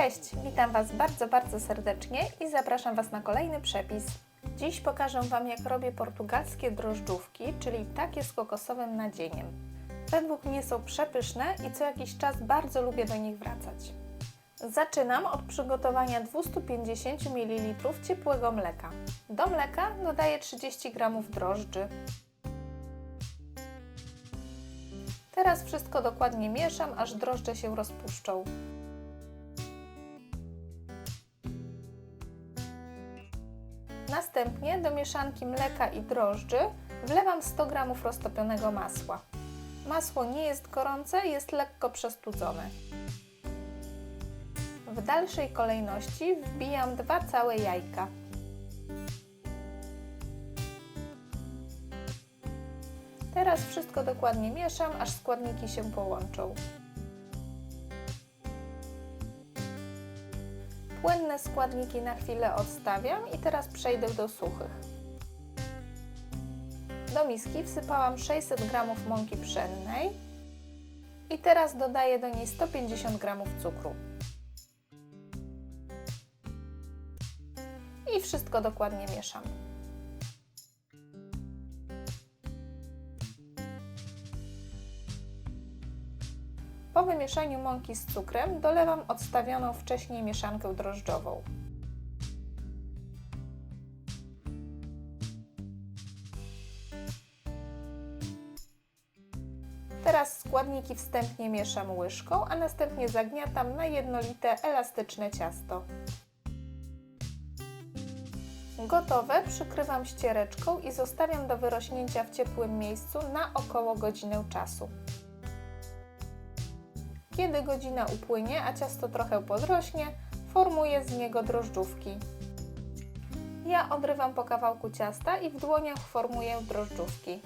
Cześć, witam Was bardzo, bardzo serdecznie i zapraszam Was na kolejny przepis. Dziś pokażę Wam, jak robię portugalskie drożdżówki, czyli takie z kokosowym nadzieniem. Według mnie są przepyszne i co jakiś czas bardzo lubię do nich wracać. Zaczynam od przygotowania 250 ml ciepłego mleka. Do mleka dodaję 30 g drożdży. Teraz wszystko dokładnie mieszam, aż drożdże się rozpuszczą. Następnie do mieszanki mleka i drożdży wlewam 100 g roztopionego masła. Masło nie jest gorące, jest lekko przestudzone. W dalszej kolejności wbijam dwa całe jajka. Teraz wszystko dokładnie mieszam, aż składniki się połączą. Płynne składniki na chwilę odstawiam i teraz przejdę do suchych. Do miski wsypałam 600 g mąki pszennej i teraz dodaję do niej 150 g cukru. I wszystko dokładnie mieszam. Po wymieszaniu mąki z cukrem dolewam odstawioną wcześniej mieszankę drożdżową. Teraz składniki wstępnie mieszam łyżką, a następnie zagniatam na jednolite, elastyczne ciasto. Gotowe przykrywam ściereczką i zostawiam do wyrośnięcia w ciepłym miejscu na około godzinę czasu. Kiedy godzina upłynie, a ciasto trochę podrośnie, formuję z niego drożdżówki. Ja odrywam po kawałku ciasta i w dłoniach formuję drożdżówki.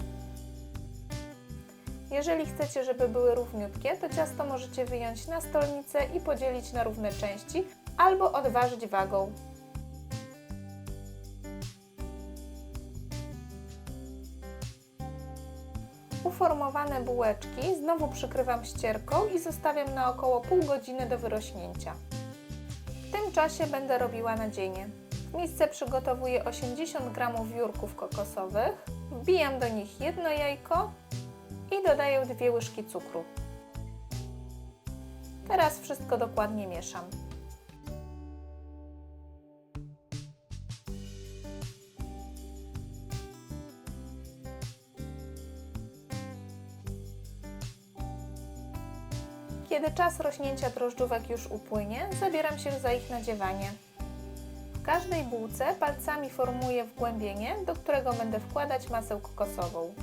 Jeżeli chcecie, żeby były równiutkie, to ciasto możecie wyjąć na stolnicę i podzielić na równe części, albo odważyć wagą. Uformowane bułeczki znowu przykrywam ścierką i zostawiam na około pół godziny do wyrośnięcia. W tym czasie będę robiła nadzienie. W misce przygotowuję 80 g wiórków kokosowych, wbijam do nich jedno jajko i dodaję dwie łyżki cukru. Teraz wszystko dokładnie mieszam. Kiedy czas rośnięcia drożdżówek już upłynie, zabieram się za ich nadziewanie. W każdej bułce palcami formuję wgłębienie, do którego będę wkładać masę kokosową.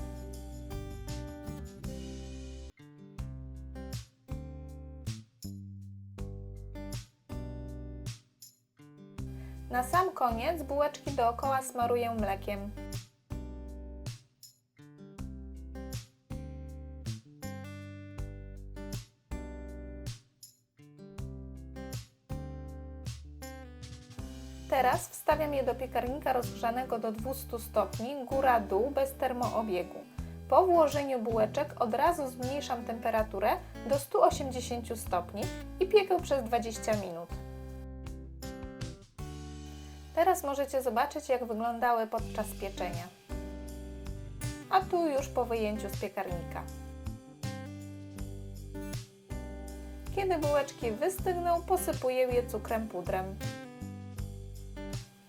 Na sam koniec bułeczki dookoła smaruję mlekiem. Teraz wstawiam je do piekarnika rozgrzanego do 200 stopni, góra-dół, bez termoobiegu. Po włożeniu bułeczek od razu zmniejszam temperaturę do 180 stopni i piekę przez 20 minut. Teraz możecie zobaczyć, jak wyglądały podczas pieczenia. A tu już po wyjęciu z piekarnika. Kiedy bułeczki wystygną, posypuję je cukrem pudrem.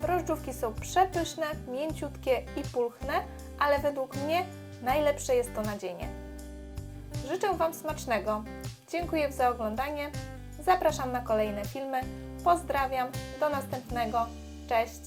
Drożdżówki są przepyszne, mięciutkie i pulchne, ale według mnie najlepsze jest to nadzienie. Życzę Wam smacznego. Dziękuję za oglądanie. Zapraszam na kolejne filmy. Pozdrawiam. Do następnego. Cześć.